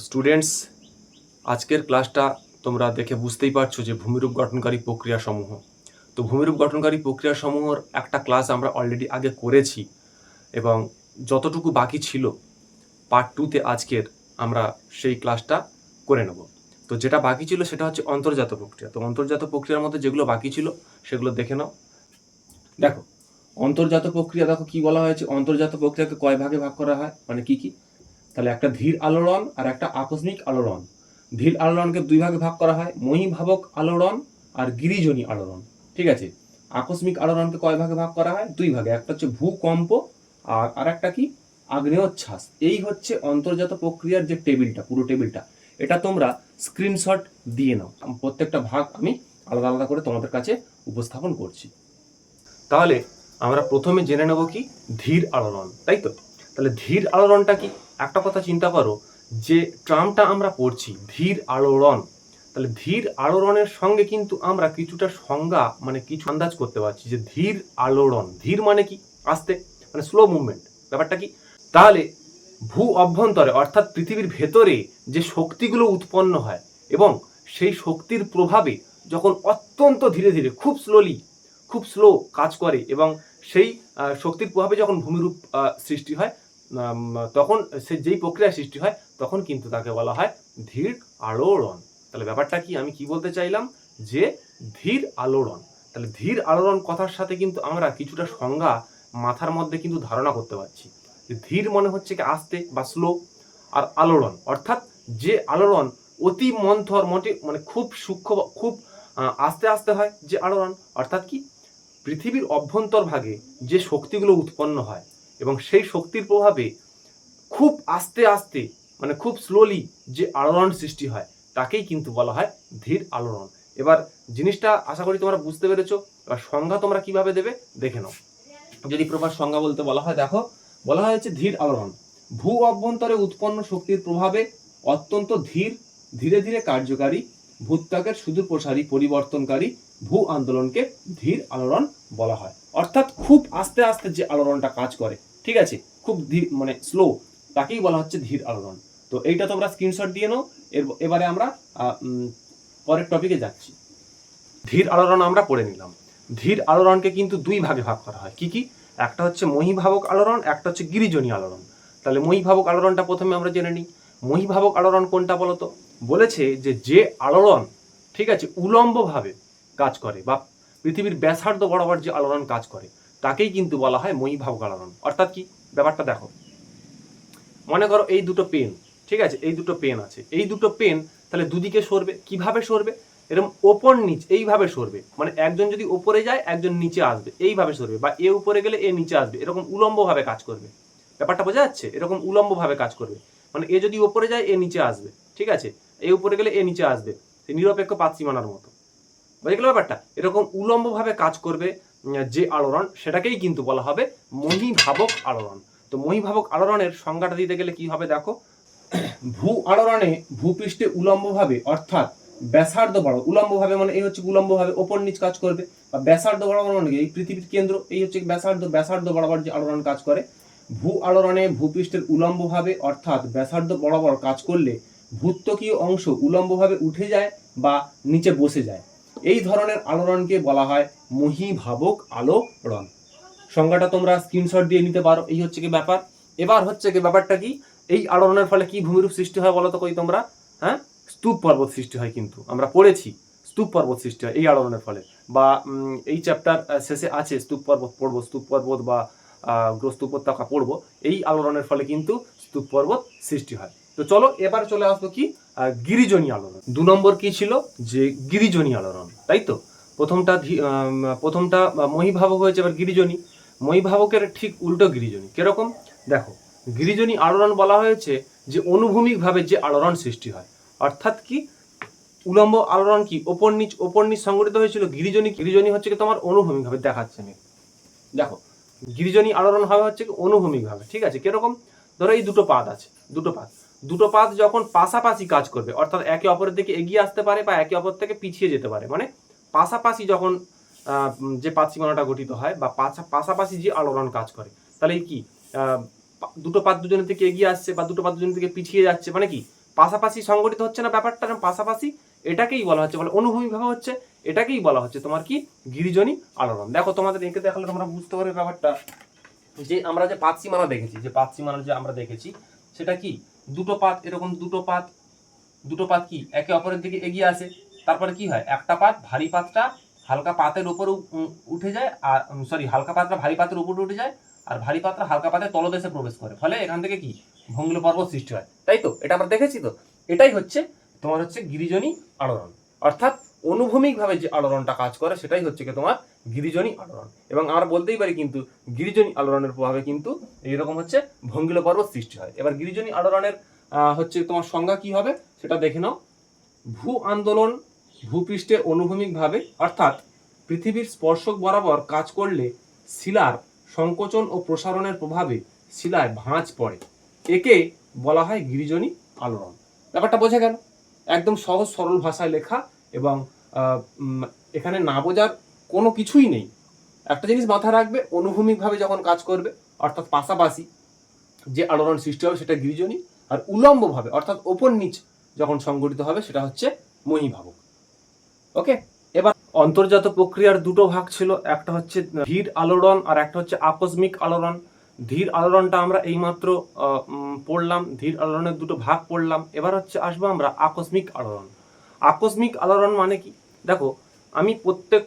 Students আজকের ক্লাসটা তোমরা দেখে বুঝতেই পারছ যে ভূমিরূপ গঠনকারী প্রক্রিয়াসমূহ। তো ভূমিরূপ গঠনকারী প্রক্রিয়াসমূহর একটা ক্লাস আমরা অলরেডি আগে করেছি এবং যতটুকু বাকি ছিল পার্ট টুতে আজকের আমরা সেই ক্লাসটা করে নেব। তো যেটা বাকি ছিল সেটা হচ্ছে অন্তর্জাত প্রক্রিয়া। তো অন্তর্জাত প্রক্রিয়ার মধ্যে যেগুলো বাকি ছিল সেগুলো দেখে নাও। দেখো, অন্তর্জাত প্রক্রিয়া, দেখো কি বলা হয়েছে? অন্তর্জাত প্রক্রিয়াকে কয় ভাগে ভাগ করা হয়? মানে কি কি? তাহলে একটা ধীর আলোড়ন আর একটা আকস্মিক আলোড়ন। ধীর আলোড়নকে দুই ভাগে ভাগ করা হয়, মহিভাবক আলোড়ন আর গিরিজনী আলোড়ন। ঠিক আছে? আকস্মিক আলোড়নকে কয় ভাগে ভাগ করা হয়? দুই ভাগে। একটা হচ্ছে ভূকম্প আর আর একটা কি? আগ্নেয়োচ্ছ্বাস। এই হচ্ছে অন্তর্জাত প্রক্রিয়ার যে টেবিলটা, পুরো টেবিলটা। এটা তোমরা স্ক্রিনশট দিয়ে নাও। প্রত্যেকটা ভাগ আমি আলাদা আলাদা করে তোমাদের কাছে উপস্থাপন করছি। তাহলে আমরা প্রথমে জেনে নেব কি? ধীর আলোড়ন, তাই তো? তাহলে ধীর আলোড়নটা কি? একটা কথা চিন্তা করো, যে ট্রামটা আমরা পড়ছি, ধীর আলোড়ন, তাহলে ধীর আলোড়নের সঙ্গে কিন্তু আমরা কিছুটা সংজ্ঞা মানে কিছু আন্দাজ করতে পারছি যে ধীর আলোড়ন, ধীর মানে কি? আস্তে মানে স্লো মুভমেন্ট ব্যাপারটা কি? তাহলে ভূ অভ্যন্তরে, অর্থাৎ পৃথিবীর ভেতরে যে শক্তিগুলো উৎপন্ন হয় এবং সেই শক্তির প্রভাবে যখন অত্যন্ত ধীরে ধীরে, খুব স্লোলি খুব স্লো কাজ করে এবং সেই শক্তির প্রভাবে যখন ভূমিরূপ সৃষ্টি হয় তখন সে যেই প্রক্রিয়া সৃষ্টি হয়, তখন কিন্তু তাকে বলা হয় ধীর আলোড়ন। তাহলে ব্যাপারটা কি? আমি কি বলতে চাইলাম? যে ধীর আলোড়ন। তাহলে ধীর আলোড়ন কথার সাথে কিন্তু আমরা কিছুটা সংজ্ঞা মাথার মধ্যে কিন্তু ধারণা করতে পারছি। যে ধীর মনে হচ্ছে কি আস্তে বা স্লো, আর আলোড়ন। অর্থাৎ যে আলোড়ন অতি মন্থর, মোটে মানে খুব সূক্ষ্ম, খুব আস্তে আস্তে হয় যে আলোড়ন। অর্থাৎ কি? পৃথিবীর অভ্যন্তর ভাগে যে শক্তিগুলো উৎপন্ন হয় এবং সেই শক্তির প্রভাবে খুব আস্তে আস্তে মানে খুব স্লোলি যে আলোড়ন সৃষ্টি হয়, তাকেই কিন্তু বলা হয় ধীর আলোড়ন। এবার জিনিসটা আশা করি তোমরা বুঝতে পেরেছ, এবার সংজ্ঞা তোমরা কীভাবে দেবে দেখে নাও। যদি প্রপার সংজ্ঞা বলতে বলা হয়, দেখো, বলা হয়েছে ধীর আলোড়ন। ভূ অভ্যন্তরে উৎপন্ন শক্তির প্রভাবে অত্যন্ত ধীর, ধীরে ধীরে কার্যকারী, ভূত্বকের সুদূর প্রসারী পরিবর্তনকারী ভূ আন্দোলনকে ধীর আলোড়ন বলা হয়। অর্থাৎ খুব আস্তে আস্তে যে আলোড়নটা কাজ করে, ঠিক আছে? খুব ধীর মানে স্লো তাকেই বলা হচ্ছে ধীর আলোড়ন। তো এইটা তোমরা স্ক্রিনশট দিয়ে নাও এবারে আমরা পরের টপিকে যাচ্ছি। ধীর আলোড়ন আমরা পড়ে নিলাম। ধীর আলোড়নকে কিন্তু দুই ভাগে ভাগ করা হয়। কি কি? একটা হচ্ছে মহিভাবক আলোড়ন, একটা হচ্ছে গিরিজনী আলোড়ন। তাহলে মহিভাবক আলোড়নটা প্রথমে আমরা জেনে নিই। মহিভাবক আলোড়ন কোনটা বলতো? বলেছে যে যে আলোড়ন, ঠিক আছে, উলম্বভাবে কাজ করে বা পৃথিবীর ব্যাসার্ধ বরাবর যে আলোড়ন কাজ করে, তাকেই কিন্তু বলা হয় মহীভাবক আলোড়ন। অর্থাৎ কি? ব্যাপারটা দেখো। মনে করো এই দুটো পেন, ঠিক আছে? এই দুটো পেন আছে। এই দুটো পেন তাহলে দুদিকে সরবে, কীভাবে সরবে? এরকম ওপর নিচ, এইভাবে সরবে। মানে একজন যদি ওপরে যায়, একজন নিচে আসবে, এইভাবে সরবে। বা এ উপরে গেলে এ নিচে আসবে। এরকম উলম্বভাবে কাজ করবে। ব্যাপারটা বোঝা যাচ্ছে? এরকম উলম্বভাবে কাজ করবে। মানে এ যদি ওপরে যায়, এ নিচে আসবে, ঠিক আছে? এ উপরে গেলে এ নিচে আসবে। নিরপেক্ষ পাতসীমানার মতো। বুঝে গেল ব্যাপারটা, এরকম উলম্বভাবে কাজ করবে যে আলোড়ন, সেটাকেই কিন্তু বলা হবে মহিভাবক আলোড়ন। তো মহিভাবক আলোড়নের সংজ্ঞাটা দিতে গেলে কি হবে দেখো? ভূ আলোড়নে ভূপৃষ্ঠে উলম্বভাবে, অর্থাৎ ব্যাসার্ধ বড়, উলম্বভাবে মানে এই হচ্ছে উলম্বভাবে ওপর নিচ কাজ করবে, বা ব্যাসার্ধ বরাবর মানে এই পৃথিবীর কেন্দ্র, এই হচ্ছে ব্যাসার্ধ ব্যাসার্ধ বরাবর যে আলোড়ন কাজ করে। ভূ আলোড়নে ভূপৃষ্ঠের উলম্বভাবে, অর্থাৎ ব্যাসার্ধ বরাবর কাজ করলে ভূত্বকীয় অংশ উলম্বভাবে উঠে যায় বা নিচে বসে যায়। এই ধরনের আলোড়নকে বলা হয় মহীভাবক আলোড়ন। সংজ্ঞাটা তোমরা স্ক্রিনশট দিয়ে নিতে পারো, এই হচ্ছে কি ব্যাপার। এবার হচ্ছে কি ব্যাপারটা কি? এই আলোড়নের ফলে কি ভূমিরূপ সৃষ্টি হয় বলো তো কই তোমরা? হ্যাঁ? স্তূপ পর্বত সৃষ্টি হয় কিন্তু, আমরা পড়েছি স্তূপ পর্বত সৃষ্টি হয় এই আলোড়নের ফলে। বা এই চ্যাপ্টার শেষে আছে স্তূপ পর্বত পড়ব, স্তূপ পর্বত বা গ্রস্ত উপত্যকা পড়ব, এই আলোড়নের ফলে কিন্তু স্তূপ পর্বত সৃষ্টি হয়। তো চলো, এবার চলে আসব কি? গিরিজনী আলোড়ন। দু নম্বর কি ছিল? যে গিরিজনী আলোড়ন, তাই তো? প্রথমটা প্রথমটা মহিভাবক হয়েছে এবার গিরিজনী। মহিভাবকের ঠিক উল্টো গিরিজনী। কীরকম? দেখো, গিরিজনী আলোড়ন বলা হয়েছে যে অনুভূমিকভাবে যে আলোড়ন সৃষ্টি হয়। অর্থাৎ কি? উলম্ব আলোড়ন কি? ওপর নিচ ওপর নিচ সংগঠিত হয়েছিল। গিরিজনী গিরিজনী হচ্ছে কি তোমার অনুভূমিকভাবে দেখাচ্ছে আমি দেখো, গিরিজনী আলোড়ন হবে হচ্ছে অনুভূমিকভাবে, ঠিক আছে? কীরকম? ধরো এই দুটো পাত আছে, দুটো পাত দুটো পাত যখন পাশাপাশি কাজ করবে, অর্থাৎ একে অপরের দিকে এগিয়ে আসতে পারে বা একে অপর থেকে পিছিয়ে যেতে পারে মানে পাশাপাশি যখন যে পাত সীমানাটা গঠিত হয় বা পাশা- পাশাপাশি যে আলোড়ন কাজ করে, তাহলে কি দুটো পাত দুজনের থেকে এগিয়ে আসছে বা দুটো পাত দুজনের থেকে পিছিয়ে যাচ্ছে মানে কি, পাশাপাশি সংগঠিত হচ্ছে না ব্যাপারটা পাশাপাশি এটাকেই বলা হচ্ছে, বলে অনুভূমিকভাবে হচ্ছে, এটাকেই বলা হচ্ছে তোমার কি, গিরিজনী আলোড়ন। দেখো তোমাদের এঁকে দেখালে তোমরা বুঝতে পারবে ব্যাপারটা, যে আমরা যে পাত সীমানা দেখেছি, যে পাত সীমানা যে আমরা দেখেছি, সেটা কি দুটো পাত, এরকম দুটো পাত দুটো পাত কি? একে অপরের দিকে এগিয়ে আসে। তারপরে কি হয়? একটা পাত ভারী পাতটা হালকা পাতের উপর উঠে যায়, আর সরি হালকা পাতটা ভারী পাতের উপরে উঠে যায়, আর ভারী পাতটা হালকা পাতে তলদেশে প্রবেশ করে। ফলে এখান থেকে কি? ভঙ্গুল পর্বত সৃষ্টি হয়। তাই তো? এটা আমরা দেখেছি তো? এটাই হচ্ছে তোমার হচ্ছে গিরিজনী আড়ন অর্থাৎ অনুভূমিকভাবে যে আলোড়নটা কাজ করে সেটাই হচ্ছে কি তোমার গিরিজনী আলোড়ন। এবং আমরা বলতেই পারি কিন্তু গিরিজনী আলোড়নের প্রভাবে কিন্তু এইরকম হচ্ছে ভঙ্গিল পর্বত সৃষ্টি হয়। এবার গিরিজনী আলোড়নের হচ্ছে তোমার সংজ্ঞা কি হবে সেটা দেখে নাও। ভূ আন্দোলন ভূপৃষ্ঠে অনুভূমিকভাবে, অর্থাৎ পৃথিবীর স্পর্শক বরাবর কাজ করলে শিলার সংকোচন ও প্রসারণের প্রভাবে শিলায় ভাঁজ পড়ে। একে বলা হয় গিরিজনী আলোড়ন। ব্যাপারটা বোঝা গেল। একদম সহজ সরল ভাষায় লেখা এবং এখানে না বোঝার কোনো কিছুই নেই। একটা জিনিস মাথায় রাখবে, অনুভূমিকভাবে যখন কাজ করবে, অর্থাৎ পাশাপাশি যে আলোড়ন সৃষ্টি হবে সেটা গিরিজনী আর উলম্বভাবে অর্থাৎ ওপর নিচ যখন সংগঠিত হবে, সেটা হচ্ছে মহিভাবক। ওকে? এবার অন্তর্জাত প্রক্রিয়ার দুটো ভাগ ছিল, একটা হচ্ছে ধীর আলোড়ন আর একটা হচ্ছে আকস্মিক আলোড়ন। ধীর আলোড়নটা আমরা এইমাত্র পড়লাম, ধীর আলোড়নের দুটো ভাগ পড়লাম। এবার হচ্ছে আসব আমরা আকস্মিক আলোড়ন। আকস্মিক আলোড়ন মানে কি? দেখো, আমি প্রত্যেক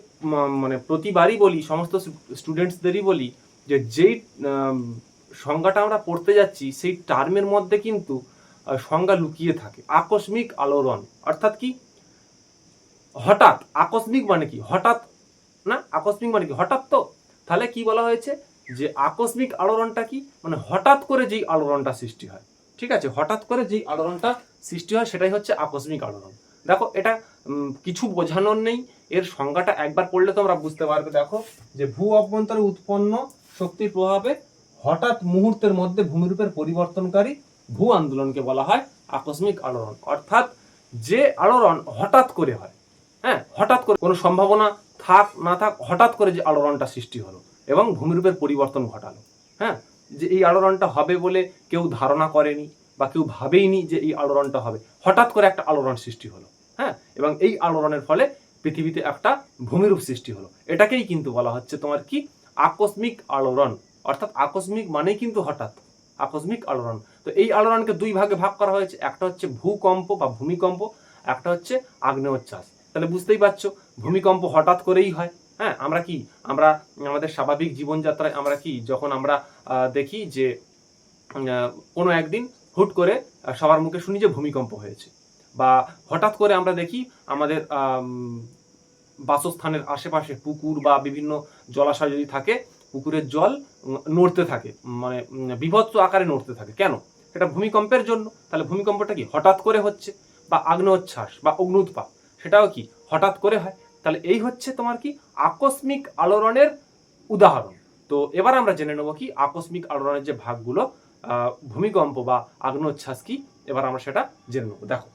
মানে প্রতিবারই বলি, সমস্ত স্টুডেন্টসদেরই বলি যে যেই সংজ্ঞাটা আমরা পড়তে যাচ্ছি, সেই টার্মের মধ্যে কিন্তু সংজ্ঞা লুকিয়ে থাকে। আকস্মিক আলোড়ন। অর্থাৎ কি? হঠাৎ, আকস্মিক মানে কি? হঠাৎ, না, আকস্মিক মানে কি? হঠাৎ তো? তাহলে কি বলা হয়েছে? যে আকস্মিক আলোড়নটা কি? মানে হঠাৎ করে যেই আলোড়নটা সৃষ্টি হয়। ঠিক আছে? হঠাৎ করে যেই আলোড়নটা সৃষ্টি হয়, সেটাই হচ্ছে আকস্মিক আলোড়ন। দেখো, এটা কিছু বোঝানোর নেই। এর সংজ্ঞাটা একবার পড়লে তোমরা বুঝতে পারবে, দেখো, যে ভূ অভ্যন্তরে উৎপন্ন শক্তির প্রভাবে হঠাৎ মুহূর্তের মধ্যে ভূমিরূপের পরিবর্তনকারী ভূ আন্দোলনকে বলা হয় আকস্মিক আলোড়ন। অর্থাৎ যে আলোড়ন হঠাৎ করে হয় হ্যাঁ হঠাৎ করে, কোনো সম্ভাবনা থাক, না থাক, হঠাৎ করে যে আলোড়নটা সৃষ্টি হলো এবং ভূমিরূপের পরিবর্তন ঘটালো হ্যাঁ যে এই আলোড়নটা হবে বলে কেউ ধারণা করেনি বা কেউ ভাবেইনি যে এই আলোড়নটা হবে। হঠাৎ করে একটা আলোড়ন সৃষ্টি হলো। হ্যাঁ? এবং এই আলোড়নের ফলে পৃথিবীতে একটা ভূমিরূপ সৃষ্টি হলো। এটাকেই কিন্তু বলা হচ্ছে তোমার কি? আকস্মিক আলোড়ন। অর্থাৎ আকস্মিক মানেই কিন্তু হঠাৎ। আকস্মিক আলোড়ন। তো এই আলোড়নকে দুই ভাগে ভাগ করা হয়েছে। একটা হচ্ছে ভূকম্প বা ভূমিকম্প, একটা হচ্ছে আগ্নেয়োচ্ছ্বাস। তাহলে বুঝতেই পারছ, ভূমিকম্প হঠাৎ করেই হয়। হ্যাঁ আমরা কি? আমরা আমাদের স্বাভাবিক জীবনযাত্রায় আমরা কি? যখন আমরা দেখি যে কোনো একদিন হুট করে সবার মুখে শুনি যে ভূমিকম্প হয়েছে। বা হঠাৎ করে আমরা দেখি আমাদের বাসস্থানের আশেপাশে পুকুর বা বিভিন্ন জলাশয় যদি থাকে, পুকুরের জল নড়তে থাকে মানে বিভৎস আকারে নড়তে থাকে। কেন? সেটা ভূমিকম্পের জন্য। তাহলে ভূমিকম্পটা কি? হঠাৎ করে হচ্ছে? বা আগ্নেয়োচ্ছ্বাস বা অগ্নুৎপাত, সেটাও কি হঠাৎ করে হয়? তাহলে এই হচ্ছে তোমার কি? আকস্মিক আলোড়নের উদাহরণ। তো এবার আমরা জেনে নেব কি আকস্মিক আলোড়নের যে ভাগগুলো ভূমিকম্প বা আগ্নেয়োচ্ছ্বাস কি? এবার আমরা সেটা জেনে নেব। দেখো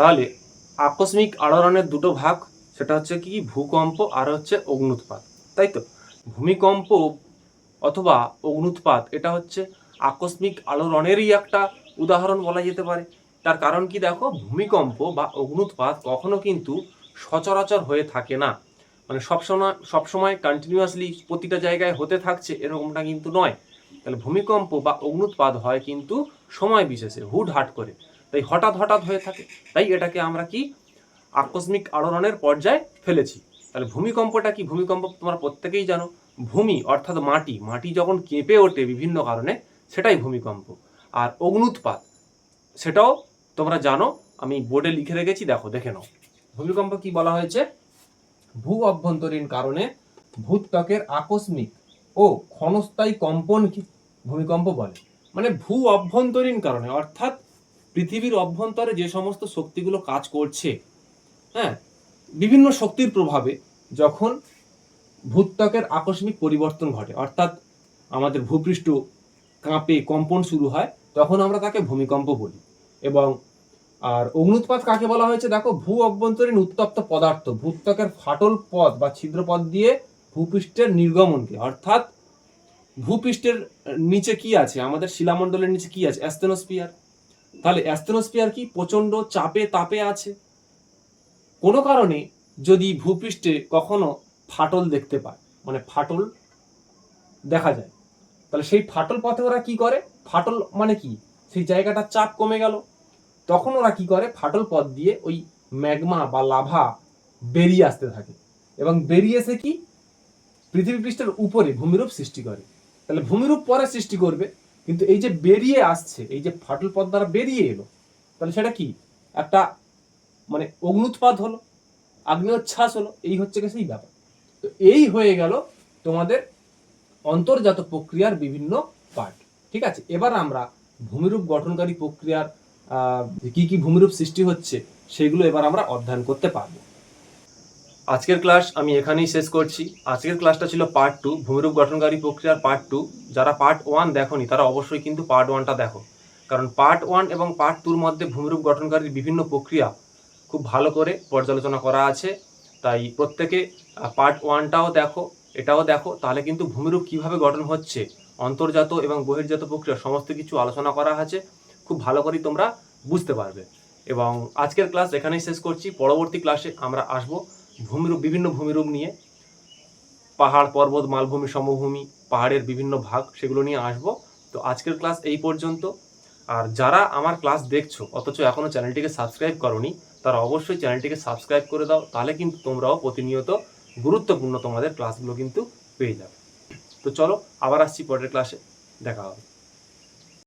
তাহলে আকস্মিক আলোড়নের দুটো ভাগ, সেটা হচ্ছে কি? ভূকম্প আর হচ্ছে অগ্নুৎপাত। তাই তো? ভূমিকম্প অথবা অগ্নুৎপাত, এটা হচ্ছে আকস্মিক আলোড়নেরই একটা উদাহরণ বলা যেতে পারে। তার কারণ কি দেখো? ভূমিকম্প বা অগ্নুৎপাত কখনো কিন্তু সচরাচর হয়ে থাকে না। মানে সবসময় সবসময় কন্টিনিউয়াসলি প্রতিটা জায়গায় হতে থাকছে, এরকমটা কিন্তু নয়। তাহলে ভূমিকম্প বা অগ্নুৎপাত হয় কিন্তু সময় বিশেষে হুট হাট করে। তাই হঠাৎ হঠাৎ হয়ে থাকে। তাই এটাকে আমরা কি আকস্মিক আলোড়নের পর্যায়ে ফেলেছি। তাহলে ভূমিকম্পটা কি? ভূমিকম্প তোমরা প্রত্যেকেই জানো। ভূমি অর্থাৎ মাটি। মাটি যখন কেঁপে ওঠে বিভিন্ন কারণে, সেটাই ভূমিকম্প। আর অগ্নুৎপাত, সেটাও তোমরা জানো। আমি বোর্ডে লিখে রেখেছি, দেখো, দেখে নাও। ভূমিকম্প কি বলা হয়েছে? ভূ অভ্যন্তরীণ কারণে ভূত্বকের আকস্মিক ও ক্ষণস্থায়ী কম্পনকে ভূমিকম্প বলে। মানে ভূ অভ্যন্তরীণ কারণে, অর্থাৎ পৃথিবীর অভ্যন্তরে যে সমস্ত শক্তিগুলো কাজ করছে হ্যাঁ বিভিন্ন শক্তির প্রভাবে যখন ভূত্বকের আকস্মিক পরিবর্তন ঘটে, অর্থাৎ আমাদের ভূপৃষ্ঠ কাঁপে, কম্পন শুরু হয়, তখন আমরা তাকে ভূমিকম্প বলি। এবং, আর অগ্নুৎপাত কাকে বলা হয়েছে? দেখো, ভূ অভ্যন্তরীণ উত্তপ্ত পদার্থ, ভূত্বকের ফাটল পথ বা ছিদ্রপথ দিয়ে ভূপৃষ্ঠের নির্গমনকে, অর্থাৎ ভূপৃষ্ঠের নিচে কি আছে? আমাদের শিলামণ্ডলের নিচে কি আছে? অ্যাস্থেনোস্পিয়ার তাহলে অ্যাস্থেনোস্ফিয়ার কি প্রচণ্ড চাপে তাপে আছে? কোনো কারণে যদি ভূপৃষ্ঠে কখনো ফাটল দেখতে পায় মানে ফাটল দেখা যায়, তাহলে সেই ফাটল পথে ওরা কি করে? ফাটল মানে কি? সেই জায়গাটার চাপ কমে গেল। তখন ওরা কি করে? ফাটল পথ দিয়ে ওই ম্যাগমা বা লাভা বেরিয়ে আসতে থাকে এবং বেরিয়ে এসে কি? পৃথিবী পৃষ্ঠের উপরে ভূমিরূপ সৃষ্টি করে। তাহলে ভূমিরূপ পরে সৃষ্টি করবে। কিন্তু এই যে বেরিয়ে আসছে, এই যে ফাটল পথ দ্বারা বেরিয়ে এলো, তাহলে সেটা কি? একটা মানে অগ্নুৎপাত হলো, আগ্নেয়োচ্ছ্বাস হলো, এই হচ্ছে এই ব্যাপার। তো এই হয়ে গেল তোমাদের অন্তর্জাত প্রক্রিয়ার বিভিন্ন পার্ট ঠিক আছে? এবার আমরা ভূমিরূপ গঠনকারী প্রক্রিয়ার কি কি ভূমিরূপ সৃষ্টি হচ্ছে, সেগুলো এবার আমরা অধ্যয়ন করতে পারব। আজকের ক্লাস আমি এখানেই শেষ করছি। আজকের ক্লাসটা ছিল পার্ট টু ভূমিরূপ গঠনকারী প্রক্রিয়ার পার্ট টু যারা পার্ট ওয়ান দেখোনি, তারা অবশ্যই কিন্তু পার্ট ওয়ানটা দেখো। কারণ পার্ট ওয়ান এবং পার্ট টুর মধ্যে ভূমিরূপ গঠনকারীর বিভিন্ন প্রক্রিয়া খুব ভালো করে পর্যালোচনা করা আছে। তাই প্রত্যেকে পার্ট ওয়ানটাও দেখো, এটাও দেখো। তাহলে কিন্তু ভূমিরূপ কীভাবে গঠন হচ্ছে, অন্তর্জাত এবং বহির্জাত প্রক্রিয়া সমস্ত কিছু আলোচনা করা আছে। খুব ভালো করেই তোমরা বুঝতে পারবে। এবং আজকের ক্লাস এখানেই শেষ করছি। পরবর্তী ক্লাসে আমরা আসব। ভূমিরূপ, বিভিন্ন ভূমিরূপ নিয়ে পাহাড়, পর্বত, মালভূমি, সমভূমি, পাহাড়ের বিভিন্ন ভাগ সেগুলো নিয়ে আসব। তো আজকের ক্লাস এই পর্যন্ত। আর যারা আমার ক্লাস দেখছ, অথচ এখনও চ্যানেলটিকে সাবস্ক্রাইব করনি, তারা অবশ্যই চ্যানেলটিকে সাবস্ক্রাইব করে দাও, তাহলে কিন্তু তোমরাও প্রতিনিয়ত গুরুত্বপূর্ণ তোমাদের ক্লাসগুলো কিন্তু পেয়ে যাবে। তো চলো, আবার আসছি পরের ক্লাসে, দেখা হবে।